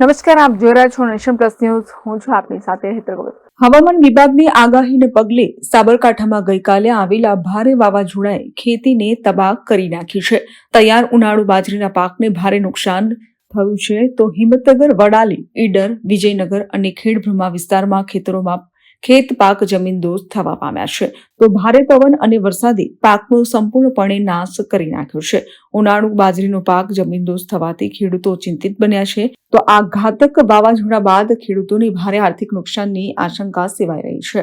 નમસ્કાર, આપ જોઈ રહ્યા છો નેશન પ્લસ ન્યૂઝ. હું છું આપની સાથે હેતર હવામાન વિભાગની આગાહીને પગલે સાબરકાંઠામાં ગઈકાલે આવેલા ભારે વાવાઝોડાએ ખેતીને તબાહ કરી નાખી છે. તૈયાર ઉનાળુ બાજરીના પાકને ભારે નુકસાન થયું છે. તો હિંમતનગર, વડાલી, ઈડર, વિજયનગર અને ખેડબ્રહ્મા વિસ્તારમાં ખેતરોમાં ખેત પાક જમીન દોસ્ત થવા પામ્યા છે. તો ભારે પવન અને વરસાદે પાકનો સંપૂર્ણપણે નાશ કરી નાખ્યો છે. ઉનાળુ બાજરીનો પાક જમીન દોસ્ત થવાથી ખેડૂતો ચિંતિત બન્યા છે. તો આ ઘાતક વાવાઝોડા બાદ ખેડૂતોને ભારે આર્થિક નુકસાનની આશંકા સેવાઈ રહી છે.